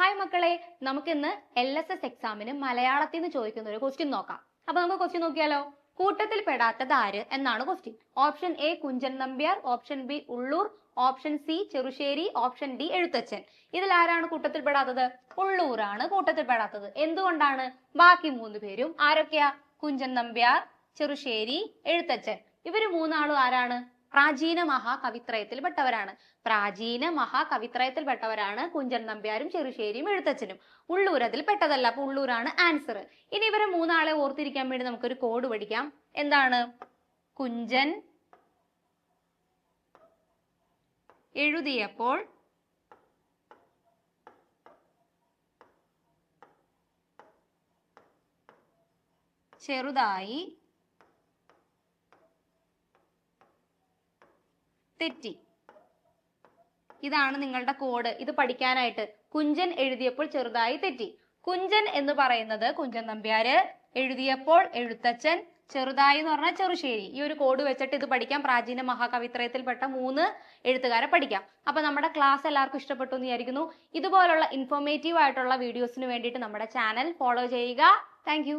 Hi മക്കളെ. നമുക്കിന്ന് L S S എക്സാമിന് മലയാളത്തിൽ നിന്ന് ചോദിക്കുന്ന ഒരു ക്വസ്റ്റ്യൻ നോക്കാം. അപ്പൊ നമുക്ക് ക്വസ്റ്റ്യൻ നോക്കിയാലോ? കൂട്ടത്തിൽ പെടാത്തത് ആര് എന്നാണ് question option A Kunchan Nambiar. Option B Ulloor. Option C Cherusseri. Option D Ezhuthachan. ഇതിൽ ആരാണ് കൂട്ടത്തിൽ പെടാത്തത്? ഉള്ളൂറാണ് കൂട്ടത്തിൽ പെടാത്തത്. എന്തുകൊണ്ടാണ്? ബാക്കി മൂന്ന് പേരും ആരൊക്കെയാ? കുഞ്ചൻ നമ്പ്യാർ ചെറുശ്ശേരി എഴുത്തച്ഛൻ. ഇവർ മൂന്നാളും ആരാണ്? പ്രാചീന മഹാകവിത്രയത്തിൽപ്പെട്ടവരാണ്. പ്രാചീന മഹാകവിത്രയത്തിൽപ്പെട്ടവരാണ് കുഞ്ചൻ നമ്പ്യാരും ചെറുശ്ശേരിയും എഴുത്തച്ഛനും. ഉള്ളൂർ അതിൽ പെട്ടതല്ല അപ്പൊ ഉള്ളൂരാണ് ആൻസർ ഇനി ഇവരെ മൂന്നാളെ ഓർത്തിരിക്കാൻ വേണ്ടി നമുക്കൊരു കോഡ് പഠിക്കാം. എന്താണ്? കുഞ്ചൻ എഴുതിയപ്പോൾ ചെറുതായി തെറ്റി. ഇതാണ് നിങ്ങളുടെ കോഡ്. ഇത് പഠിക്കാനായിട്ട് കുഞ്ചൻ എഴുതിയപ്പോൾ ചെറുതായി തെറ്റി. കുഞ്ചൻ എന്ന് പറയുന്നത് കുഞ്ചൻ നമ്പ്യാര് എഴുതിയപ്പോൾ എഴുത്തച്ഛൻ ചെറുതായി എന്ന് പറഞ്ഞാൽ ചെറുശ്ശേരി. ഈ ഒരു കോഡ് വെച്ചിട്ട് ഇത് പഠിക്കാം. പ്രാചീന മഹാകവിത്രയത്തിൽപ്പെട്ട മൂന്ന് എഴുത്തുകാരെ പഠിക്കാം. അപ്പൊ നമ്മുടെ ക്ലാസ് എല്ലാവർക്കും ഇഷ്ടപ്പെട്ടു എന്ന് വിചാരിക്കുന്നു. ഇതുപോലുള്ള ഇൻഫോർമേറ്റീവ് ആയിട്ടുള്ള വീഡിയോസിന് വേണ്ടിയിട്ട് നമ്മുടെ ചാനൽ ഫോളോ ചെയ്യുക. താങ്ക്